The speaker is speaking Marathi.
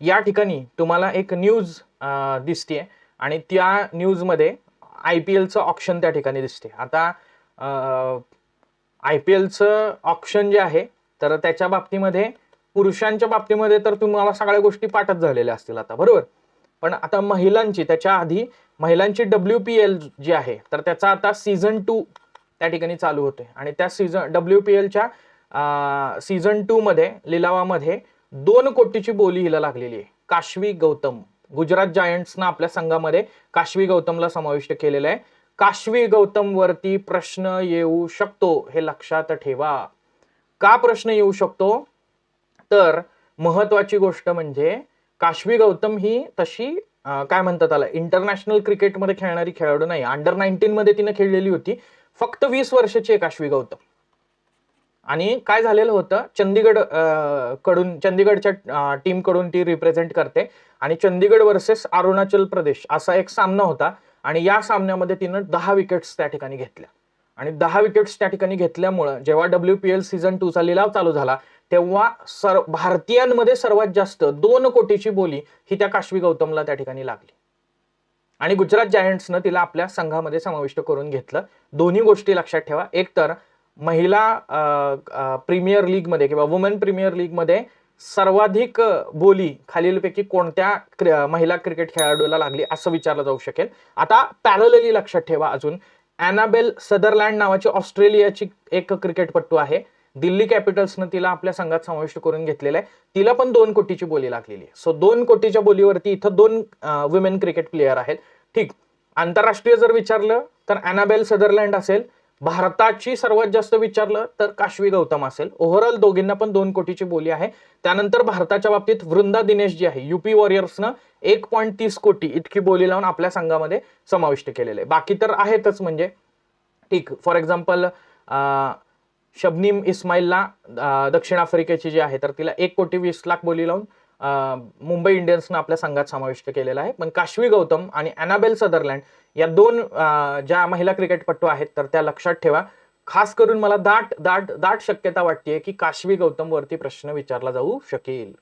या ठिकाणी तुम्हाला एक न्यूज दिसते आणि त्या न्यूजमध्ये आय पी एलचं ऑप्शन त्या ठिकाणी दिसते. आता आय पी एलचं ऑप्शन जे आहे तर त्याच्या बाबतीमध्ये पुरुषांच्या बाबतीमध्ये तर तुम्हाला सगळ्या गोष्टी पाठच झालेल्या असतील आता बरोबर? पण आता महिलांची त्याच्या आधी महिलांची डब्ल्यू पी एल जी आहे तर त्याचा आता सीझन टू त्या ठिकाणी चालू होते आणि त्या सीझन डब्ल्यू पी एलच्या सीझन टूमध्ये लिलावामध्ये दोन कोटीची बोली हिला लागलेली आहे. काशवी गौतम. गुजरात जायंट्सनं आपल्या संघामध्ये काशवी गौतमला समाविष्ट केलेलं आहे. काशवी गौतम वरती प्रश्न येऊ शकतो हे लक्षात ठेवा. का प्रश्न येऊ शकतो? तर महत्वाची गोष्ट म्हणजे काशवी गौतम ही तशी काय म्हणतात त्याला इंटरनॅशनल क्रिकेटमध्ये खेळणारी खेळाडू नाही. अंडर नाईन्टीन मध्ये तिनं खेळलेली होती. फक्त वीस वर्षाची आहे काशवी गौतम. आणि काय झालेलं होतं चंदीगडकडून चंदीगडच्या टीमकडून ती रिप्रेझेंट करते. आणि चंदीगड वर्सेस अरुणाचल प्रदेश असा एक सामना होता. आणि या सामन्यामध्ये तिनं दहा विकेट्स त्या ठिकाणी घेतल्या. आणि दहा विकेट्स त्या ठिकाणी घेतल्यामुळं जेव्हा डब्ल्यू पी एल सीझन टूचा लिलाव चालू झाला तेव्हा सर भारतीयांमध्ये सर्वात जास्त दोन कोटीची बोली ही त्या काश्वी गौतमला त्या ठिकाणी लागली. आणि गुजरात जायंट्सनं तिला आपल्या संघामध्ये समाविष्ट करून घेतलं. दोन्ही गोष्टी लक्षात ठेवा. एक तर महिला प्रीमियर लीगमध्ये किंवा वुमेन प्रीमियर लीगमध्ये सर्वाधिक बोली खालीलपैकी कोणत्या क्रि- महिला क्रिकेट खेळाडूला लागली असं विचारलं जाऊ शकेल. आता पॅरलली लक्षात ठेवा अजून. अॅनाबेल सदरलँड नावाची ऑस्ट्रेलियाची एक क्रिकेटपट्टू आहे. दिल्ली कॅपिटल्सनं तिला आपल्या संघात समाविष्ट करून घेतलेलं आहे. तिला पण दोन कोटीची बोली लागलेली आहे. सो दोन कोटीच्या बोलीवरती इथं दोन वुमेन क्रिकेट प्लेयर आहेत. ठीक. आंतरराष्ट्रीय जर विचारलं तर अॅनाबेल सदरलँड असेल भारताची सर्वात जास्त विचारलं तर काशवी गौतम असेल. ओव्हरऑल दोघींना पण दोन कोटीची बोली आहे. त्यानंतर भारताच्या बाबतीत वृंदा दिनेश जी आहे युपी वॉरियर्सनं एक पॉईंट तीस कोटी इतकी बोली लावून आपल्या संघामध्ये समाविष्ट केलेले आहे. बाकी तर आहेतच म्हणजे ठीक. फॉर एक्झाम्पल शबनीम इस्माईलला दक्षिण आफ्रिकेची जी आहे तर तिला एक कोटी वीस लाख बोली लावून मुंबई इंडियन्सनं आपल्या संघात समाविष्ट केलेला आहे. पण काश्वी गौतम आणि अॅनाबेल सदरलँड या दोन ज्या महिला क्रिकेटपटू आहेत तर त्या लक्षात ठेवा. खास करून मला दाट दाट दाट शक्यता वाटते की काश्वी गौतम वरती प्रश्न विचारला जाऊ शकेल.